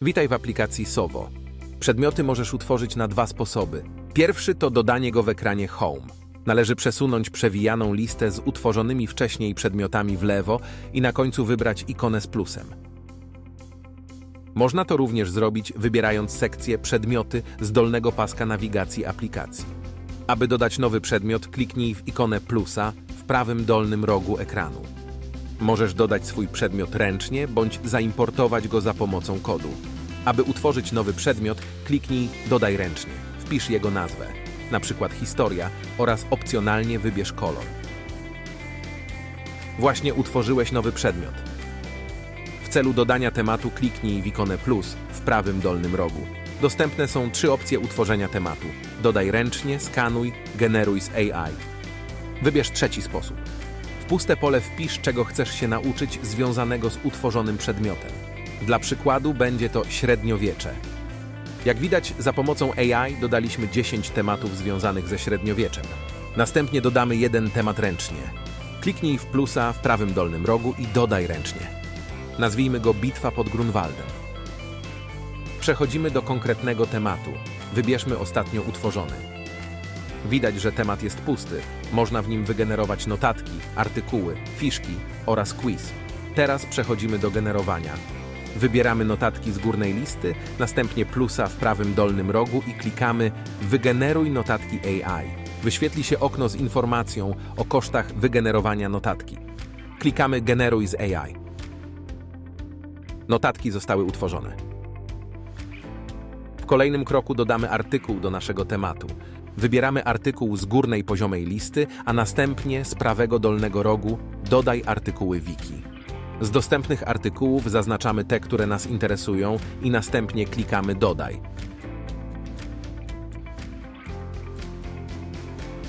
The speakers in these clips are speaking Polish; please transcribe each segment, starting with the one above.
Witaj w aplikacji Sowo. Przedmioty możesz utworzyć na dwa sposoby. Pierwszy to dodanie go w ekranie Home. Należy przesunąć przewijaną listę z utworzonymi wcześniej przedmiotami w lewo i na końcu wybrać ikonę z plusem. Można to również zrobić wybierając sekcję Przedmioty z dolnego paska nawigacji aplikacji. Aby dodać nowy przedmiot, kliknij w ikonę plusa w prawym dolnym rogu ekranu. Możesz dodać swój przedmiot ręcznie bądź zaimportować go za pomocą kodu. Aby utworzyć nowy przedmiot, kliknij Dodaj ręcznie. Wpisz jego nazwę, na przykład historia oraz opcjonalnie wybierz kolor. Właśnie utworzyłeś nowy przedmiot. W celu dodania tematu kliknij w ikonę plus w prawym dolnym rogu. Dostępne są trzy opcje utworzenia tematu. Dodaj ręcznie, skanuj, generuj z AI. Wybierz trzeci sposób. Puste pole wpisz, czego chcesz się nauczyć związanego z utworzonym przedmiotem. Dla przykładu będzie to średniowiecze. Jak widać, za pomocą AI dodaliśmy 10 tematów związanych ze średniowieczem. Następnie dodamy jeden temat ręcznie. Kliknij w plusa w prawym dolnym rogu i dodaj ręcznie. Nazwijmy go Bitwa pod Grunwaldem. Przechodzimy do konkretnego tematu. Wybierzmy ostatnio utworzony. Widać, że temat jest pusty. Można w nim wygenerować notatki, artykuły, fiszki oraz quiz. Teraz przechodzimy do generowania. Wybieramy notatki z górnej listy, następnie plusa w prawym dolnym rogu i klikamy Wygeneruj notatki AI. Wyświetli się okno z informacją o kosztach wygenerowania notatki. Klikamy Generuj z AI. Notatki zostały utworzone. W kolejnym kroku dodamy artykuł do naszego tematu. Wybieramy artykuł z górnej poziomej listy, a następnie z prawego dolnego rogu dodaj artykuły wiki. Z dostępnych artykułów zaznaczamy te, które nas interesują i następnie klikamy dodaj.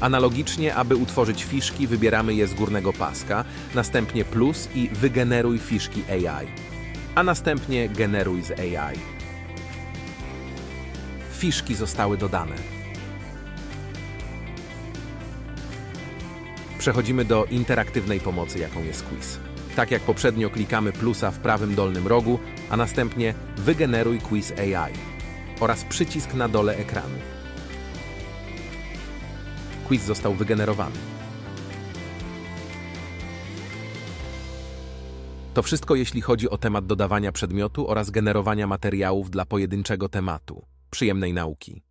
Analogicznie, aby utworzyć fiszki, wybieramy je z górnego paska, następnie plus i wygeneruj fiszki AI, a następnie generuj z AI. Fiszki zostały dodane. Przechodzimy do interaktywnej pomocy, jaką jest quiz. Tak jak poprzednio klikamy plusa w prawym dolnym rogu, a następnie wygeneruj quiz AI oraz przycisk na dole ekranu. Quiz został wygenerowany. To wszystko jeśli chodzi o temat dodawania przedmiotu oraz generowania materiałów dla pojedynczego tematu. Przyjemnej nauki.